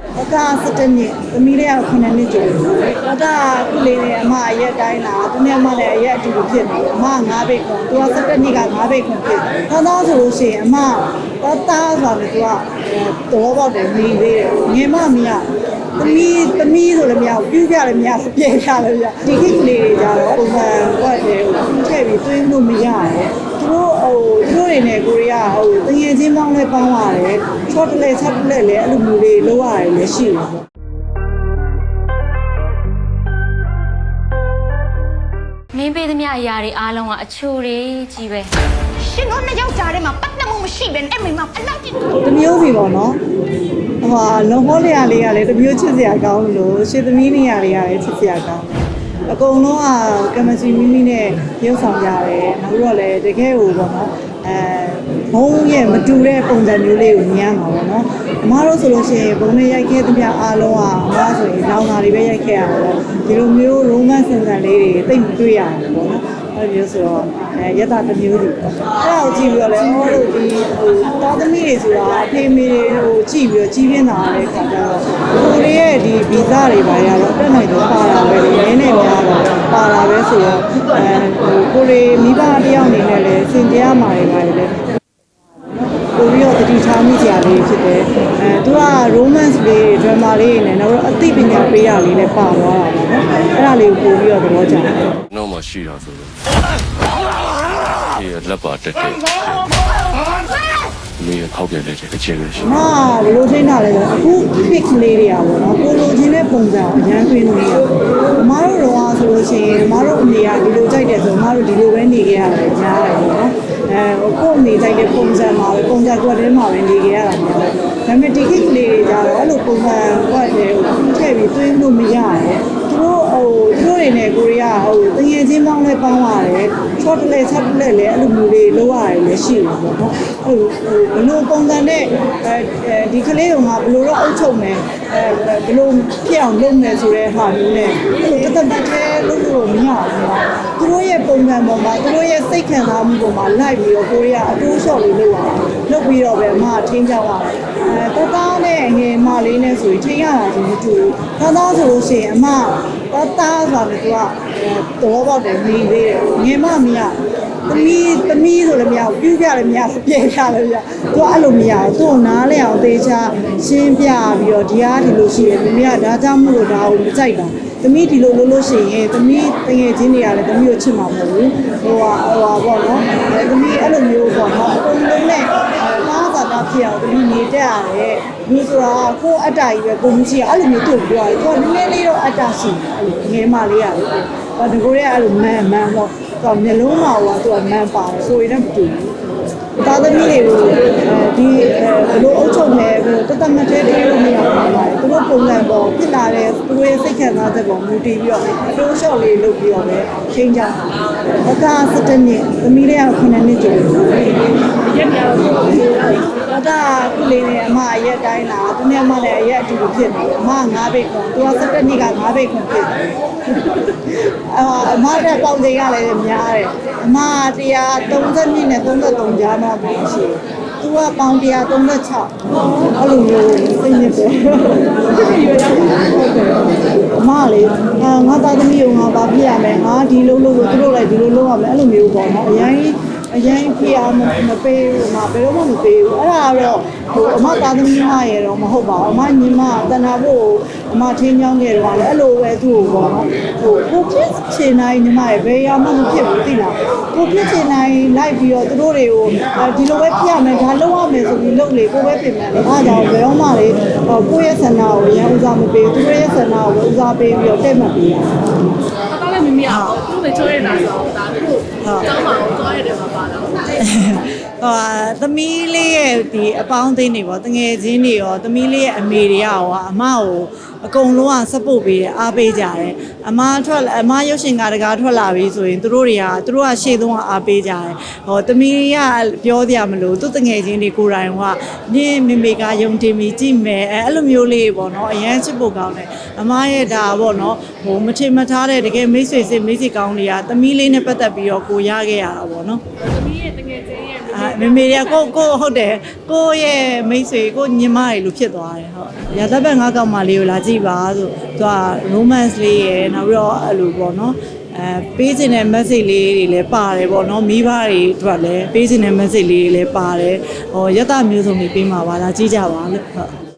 အက17နှစ်သမီးလေးက9နှစ်ကျော်တယ်အကခုလေးနဲ့အမအရက်တိုင်းလာသူနဲ့အမလည်းအရက်အတူတူဖြစ်နေတယ်အမ9ဘိတ်ခွန်သူက17နှစ်က9ဘိတ်ခွန်ဖြစ်တယ်သောသားဆိုလို့ရှိရင်အမသောသားဆိုတာကသူကတော့ပေါက်တယ်မိသေးတယ်ငယ်မမရ သမီးသမီးဆိုလည်းမရဘူးပြူးပြလည်းမရဘူးပြဲပြလည်းမရဒီခိကလေးတွေကြတော့ပုံမှန်ဟောတယ်ထည့်ပြီးသွင်းလို့မရဘူးသူတို့ဟိုသူတို့တွေနဲ့ကိုရီးယားဟိုတငယ်ချင်းပေါင်းလဲပေါင်းရတယ်ချော့တလဲဆက်တလဲလည်းအဲ့လိုမျိုးလေးလုပ်ရတယ်လည်းရှိတယ်ပေါ့မင်းပေးသမျှအရာတွေအားလုံးကအချိုတွေကြီးပဲရှင်တို့နှစ်ယောက်ကြားထဲမှာပတ်သက်မှုမရှိဘဲနဲ့အဲ့မိမအလောက်ကြီးတမျိုးစီပေါ့နော် ဟိုဟာလုံဟောလျာလေးကလည်းတမျိုးချစ်စရာကောင်းလို့ရှေ့သမီးနေရာလေးကလည်းချစ်စရာကောင်းတယ်အကုန်လုံးကကမစီမိမိနဲ့ရုပ်ဆောင်ကြတယ်နောက်ပြီးတော့လည်းတကယ်ကိုပေါ့နော်အဲဘုံရဲ့မတူတဲ့ပုံစံမျိုးလေးကိုမြင်ရမှာပေါ့နော်အမားတို့ဆိုလို့ရှိရင်ဘုံနဲ့ရိုက်ခဲ့သမျှအားလုံးကအမားဆိုရင်လောင်တာတွေပဲရိုက်ခဲ့ရတာပေါ့ဒီလိုမျိုး romance ဆန်ဆန်လေးတွေသိပ်မတွေ့ရဘူးပေါ့နော် အဲ့လိုမျိုးဆိုတော့အဲရတာတစ်မျိုးစီပေါ့အဲ့ဒါကိုကြည့်ပြီးတော့လည်းဟောတို့ဒီဟိုသားသမီးတွေဆိုတာအဖေမေတွေဟိုကြည့်ပြီးတော့ကြီးပြင်းလာတဲ့ခါကျတော့ကိုရီးရဲ့ဒီဗီဇတွေပါရတော့တက်နိုင်တော့ပါတာပဲလေနည်းနည်းများတော့ပါတာပဲဆိုတော့အဲဟိုကိုရီးမိဘတစ်ယောက်အနေနဲ့လည်းစင်ကြရမှာတွေပါလေကိုရီးရောတတိထားမိကြလေးဖြစ်တယ်အဲသူက romance လေး drama လေးနဲ့နောက်တော့အသိပညာပေးရလေးနဲ့ပါသွားတာပေါ့နော်အဲ့ဒါလေးကိုပို့ပြီးတော့သဘောကျတယ်နောက်မှ ရှိတာဆိုတော့ဒီလက်ပါတက်တယ်မင်းထောက်ပြန်တဲ့ချက်အချင်းလေးရှိမဘယ်လိုထိန်းတာလဲဆိုတော့အခု pick လေးတွေကပေါ့နော်ကိုလိုချင်တဲ့ပုံစံကိုအရန်သွင်းလို့ရတယ်။မတို့တော့ဆိုလို့ရှိရင်မတို့အမေကဒီလိုကြိုက်တယ်ဆိုမတို့ဒီလိုပဲနေခဲ့ရတယ်ကြားတယ်ပေါ့နော်။အဲကို့အမေကြိုက်တဲ့ပုံစံမှာပဲပုံစံကွက်ထဲမှာပဲနေခဲ့ရတာများတယ်။ဒါပေမဲ့ ticket လေးတွေကြတော့အဲ့လိုပုံစံကွက်ထဲကိုထည့်ပြီးသွင်းလို့မရဘူး။သူ တို့ဟိုသူတို့တွေနဲ့ကိုရီးယားဟိုတငယ်ချင်းပေါင်းလဲပေါင်းရတယ်ချော့တလဲဆက်တလဲလည်းအဲ့လိုမျိုးလေးလုပ်ရတယ်လည်းရှိတယ်ပေါ့နော်အဲ့လိုဟိုဘလို့ပုံစံနဲ့အဲဒီကလေးကငါဘလို့တော့အုပ်ချုပ်မယ်အဲဘလို့ဖြစ်အောင်လုပ်မယ်ဆိုတဲ့ဟာမျိုးနဲ့အဲ့လိုတသက်သက်ထဲလုပ်လို့မရဘူးနော်သူတို့ရဲ့ပုံစံပေါ်မှာသူတို့ရဲ့စိတ်ခံစားမှုပေါ်မှာလိုက်ပြီးတော့ကိုရီးယားအတိုးလျှော့လေးလုပ်ရတယ်လုပ်ပြီးတော့ပဲအမကထင်းကြပါတယ်အဲတသား နဲ့ငယ်မလေးနဲ့ဆိုရင်ထင်းရတာချင်းမတူဘူးတသားဆိုလို့ရှိရင်အမတသားဆိုတာကသူကတော်ပေါက်တယ်မိသေးတယ်ငယ်မမရသမီးသမီးဆိုလည်းမရဘူးပြူးပြလည်းမရဘူးပြဲပြလည်းမရသူကအဲ့လိုမရဘူးသူ့ကိုနားလဲအောင်သေချာရှင်းပြပြီးတော့ဒီကားဒီလိုရှိတယ်သမီးကဒါကြောင့်မို့လို့ဒါကိုမကြိုက်တာသမီးဒီလိုလုပ်လို့ရှိရင်သမီးတငယ်ချင်းတွေကလည်းသမီးကိုချစ်မှာမဟုတ်ဘူးဟိုဟာဟိုဟာပေါ့နော်အဲသမီးအဲ့လိုမျိုးပေါ့နော်အကုန်လုံးနဲ့သားသာသား ဖြစ်အောင်သမီးနေတတ်ရတယ်လူဆိုတာကိုယ့်အတ္တကြီးပဲကိုမရှိရအဲ့လိုမျိုးသူ့ပြောရတယ်သူကနည်းနည်းလေးတော့အတ္တရှိတယ်အဲ့လိုငယ်မလေးရတယ်ဟောဒီကိုရဲအဲ့လိုမန်မန်ပေါ့သူကမျက်လုံးမှာဟိုကသူကမန်ပါတယ်ကိုယ်နဲ့မတူဘူးသားသမီးတွေကိုအဲဒီဘလို့အုပ်ချုပ်မယ်ဘလို့တသက်မတည်းတည်းလို့မရဘူးပါတယ်သူတို့ပုံစံပေါ်ဖြစ်လာတဲ့သူတို့ရဲ့စိတ်ခံစားချက်ပေါ်မူတည်ပြီးတော့အတိုးလျှော့လေးလုပ်ပြီးတော့ပဲချိန်ကြတာအက17နှစ်သမီးလေးက9နှစ်ကျော်တယ်ရက်ပြောင်းတော့အကခုလေးနဲ့အမအရက်တိုင်းလာသူနဲ့အမလည်းအရက်အတူတူဖြစ်နေတယ်အမ9ဘိတ်ခွန်သူက17နှစ်က9ဘိတ်ခွန်ဖြစ်တယ်အာအမတဲ့ပေါင်ချိန်ကလည်းများတယ်အမ132နဲ့33ကြားတော့မှရှိတယ်သူကပေါင်136အဲ့လိုမျိုးသိနေတယ်အမလေးအာငါသားသမီးကိုငါဘာဖြစ်ရမလဲငါဒီလိုလို့သူတို့လည်းဒီလိုလုပ်ရမယ်အဲ့လိုမျိုးပေါ့နော်အရင် အရင်ပြအောင်မပေးဘူးငါဘယ်တော့မှမပေးဘူးအဲ့ဒါကတော့ဟိုအမသားသမီးမရတော့မဟုတ်ပါဘူးအမညီမတဏှာဖို့အမထင်းချောင်းခဲ့တော့လည်းအဲ့လိုပဲသူ့ကိုပေါ့နော်ဟိုကိုဖြစ်ချင်တိုင်းညီမရဲ့ဘယ်ရမှမဖြစ်ဘူးသိလားကိုဖြစ်ချင်တိုင်းလိုက်ပြီးတော့သူတို့တွေကိုဒီလိုပဲပြရမယ်ဒါလုပ်ရမယ်ဆိုပြီးလုပ်လေကိုပဲပြင်မယ်လေအားကြောင့်ဘယ်တော့မှလေကိုယ့်ရဲ့ဆန္ဒကိုရန်ဦးစားမပေးဘူးသူတို့ရဲ့ဆန္ဒကိုဦးစားပေးပြီးတော့တက်မှတ်ပေးရတော့လည်းမမရအောင်သူ့ကိုချိုးရတာဆိုတော့ဒါ သူ့ကိုတောင်းပါအောင်သွားရတယ်မှာပါတော့ ဟိုဟာသမီးလေးရဲ့ဒီအပေါင်းအသင်းတွေပေါ့တငယ်ချင်းတွေရောသမီးလေးရဲ့အမေတွေကရောအမကိုအကုန်လုံးက support ပေးတယ်အားပေးကြတယ်အမထွက်အမရုပ်ရှင်ကားတကားထွက်လာပြီဆိုရင်သူတို့တွေကသူတို့ကရှေ့ဆုံးကအားပေးကြတယ်ဟောသမီးကပြောကြမလို့သူတငယ်ချင်းတွေကိုယ်တိုင်ကနင်းမေမေကယုံတင်ပြီးကြည့်မယ်အဲအဲ့လိုမျိုးလေးပေါ့နော်အရန်ချစ်ဖို့ကောင်းတယ်အမရဲ့ဒါပေါ့နော်ဟိုမထင်မထားတဲ့တကယ်မိတ်ဆွေစစ်မိတ်ဆွေကောင်းတွေကသမီးလေးနဲ့ပတ်သက်ပြီးတော့ကိုရခဲ့ရတာပေါ့နော်သ မီးရဲ့တကယ်ချင်းရဲ့အာမေမေတွေကကိုကိုဟုတ်တယ်ကိုရဲ့မိတ်ဆွေကိုညီမတွေလိုဖြစ်သွားတယ်ဟုတ်ရာသက်ဘက်ငါးကောင်မလေးကိုလာကြည့်ပါဆိုသူက romance လေးရယ်နောက်ပြီးတော့အဲ့လိုပေါ့နော်အဲပေးခြင်းတဲ့ message လေးတွေလည်းပါတယ်ပေါ့နော်မိဘတွေအတွက်လည်းပေးခြင်းတဲ့ message လေးတွေလည်းပါတယ်ဟောရတမျိုးစုံတွေပေးမှာပါလာကြည့်ကြပါလို့ဟုတ်